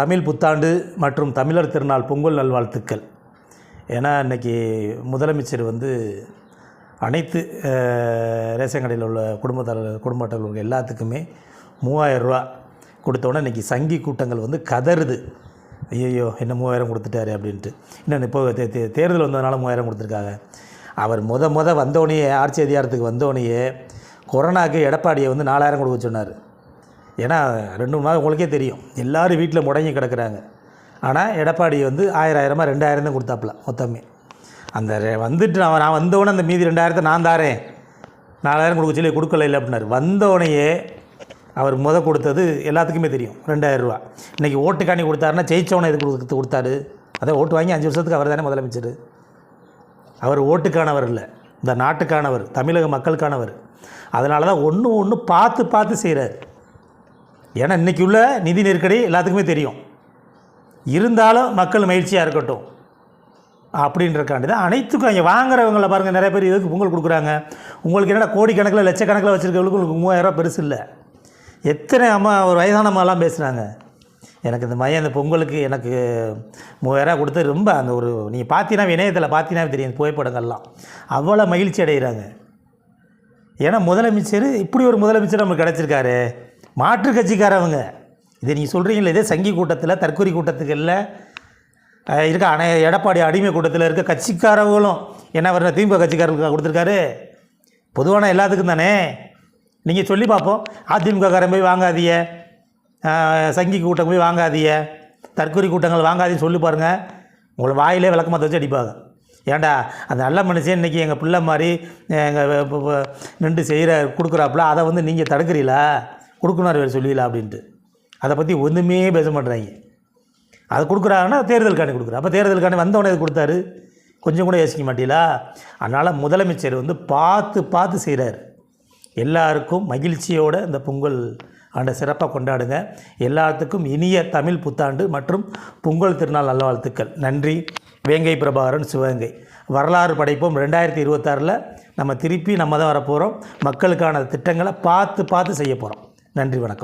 தமிழ் புத்தாண்டு மற்றும் தமிழர் திருநாள் பொங்கல் நல்வாழ்த்துக்கள். ஏன்னா இன்றைக்கி முதலமைச்சர் வந்து அனைத்து ரேஷன் கடையில் உள்ள குடும்பத்தாளர் குடும்ப எல்லாத்துக்குமே மூவாயிரம் ரூபா கொடுத்தோன்னே இன்றைக்கி சங்கி கூட்டங்கள் வந்து கதறுது. ஐயோ என்ன மூவாயிரம் கொடுத்துட்டாரு அப்படின்ட்டு. இன்னும் இப்போ தே தே- தேர்தல் வந்ததுனால மூவாயிரம் கொடுத்துருக்காங்க. அவர் முத முத வந்தோடனே ஆட்சி அதிகாரத்துக்கு வந்தோடனே கொரோனாக்கு எடப்பாடியை வந்து நாலாயிரம் கொடுக்க சொன்னார். ஏன்னா ரெண்டு மூணு நாள் உங்களுக்கே தெரியும். எல்லாரும் வீட்டில் முடங்கி கிடக்குறாங்க. ஆனால் எடப்பாடி வந்து ஆயிரம் ஆயிரமா ரெண்டாயிரம் தான் கொடுத்தாப்புல மொத்தமே. அந்த வந்துட்டு நான் நான் வந்தோடனே அந்த மீதி ரெண்டாயிரத்தை நான் தாரேன். நாலாயிரம் கொடுக்க சொல்லி கொடுக்கல இல்லை அப்படின்னாரு. வந்தவனையே அவர் முத கொடுத்தது எல்லாத்துக்குமே தெரியும் ரெண்டாயிரரூவா இன்றைக்கி ஓட்டுக்காணி கொடுத்தாருன்னா ஜெயிச்சவனை இது கொடுத்து கொடுத்தாரு? அதை ஓட்டு வாங்கி அஞ்சு வருஷத்துக்கு அவர் தானே முதலமைச்சர். அவர் ஓட்டுக்கானவர் இல்லை. இந்த நாட்டுக்கானவர் தமிழக மக்களுக்கானவர். அதனால தான் ஒன்று ஒன்று பார்த்து பார்த்து செய்கிறார் ஏன்னா இன்றைக்கி உள்ள நிதி நெருக்கடி எல்லாத்துக்குமே தெரியும். இருந்தாலும் மக்கள் மகிழ்ச்சியாக இருக்கட்டும். அப்படின்றக்காண்டி தான் அனைத்துக்கும் இங்கே வாங்குறவங்கள பாருங்கள் நிறைய பேர் எதுக்கு பொங்கல் கொடுக்குறாங்க? உங்களுக்கு என்னடா கோடிக்கணக்கில் லட்சக்கணக்கில் வச்சுருக்கவங்களுக்கு உங்களுக்கு மூவாயிரரூவா பெருசு இல்லை. எத்தனை அம்மா ஒரு வயதான அம்மாலாம் பேசுகிறாங்க எனக்கு இந்த மையம் அந்த பொங்கலுக்கு எனக்கு மூவாயிரரூவா கொடுத்து ரொம்ப அந்த ஒரு நீங்கள் பார்த்தீங்கன்னா இணையத்தில் பார்த்தீங்கன்னா தெரியும் புகைப்படங்கள்லாம். அவ்வளோ மகிழ்ச்சி அடைகிறாங்க ஏன்னா முதலமைச்சர் இப்படி ஒரு முதலமைச்சர் நமக்கு கிடச்சிருக்காரு. மாற்று கட்சிக்காரவங்க. இதை நீங்கள் சொல்கிறீங்களே இதே சங்கி கூட்டத்தில் தற்கொலை கூட்டத்துகளில் இருக்க அனை எடப்பாடி அடிமை கூட்டத்தில் இருக்க கட்சிக்காரவங்களும் என்ன வர திமுக கட்சிக்காரர்களுக்கு கொடுத்துருக்காரு. பொதுவான எல்லாத்துக்கும் தானே? நீங்கள் சொல்லி பார்ப்போம். அதிமுககாரன் போய் வாங்காதீங்க. சங்கி கூட்டம் போய் வாங்காதீங்க. தற்கொலை கூட்டங்கள் வாங்காதீன்னு சொல்லி பாருங்கள் உங்களை வாயிலே விளக்கமாக வச்சு அடிப்பாங்க. ஏன்டா அந்த நல்ல மனுஷன் இன்றைக்கி எங்கள் பிள்ளை மாதிரி எங்கள் நின்று செய்கிற கொடுக்குறாப்புல அதை வந்து நீங்கள் தடுக்கிறீங்களா? கொடுக்கணும் வேறு சொல்லிடலாம் அப்படின்ட்டு. அதை பற்றி ஒன்றுமே பேச மாட்றாங்க அதை கொடுக்குறாங்கன்னா தேர்தலுக்காண்டி கொடுக்குறா. அப்போ தேர்தலுக்காண்டி வந்தவனே இது கொடுத்தாரு. கொஞ்சம் கூட யோசிக்க மாட்டீங்களா? அதனால் முதலமைச்சர் வந்து பார்த்து பார்த்து செய்கிறார் எல்லாருக்கும் மகிழ்ச்சியோடு இந்த பொங்கல் ஆண்டை சிறப்பாக கொண்டாடுங்க. எல்லாத்துக்கும் இனிய தமிழ் புத்தாண்டு மற்றும் பொங்கல் திருநாள் நல்வாழ்த்துக்கள் நன்றி. வேங்கை பிரபாகரன் சிவகங்கை. வரலாறு படைப்போம். ரெண்டாயிரத்தி இருபத்தாறில் நம்ம திருப்பி நம்ம தான் வரப்போகிறோம் மக்களுக்கான திட்டங்களை பார்த்து பார்த்து செய்ய போகிறோம் நன்றி வணக்கம்.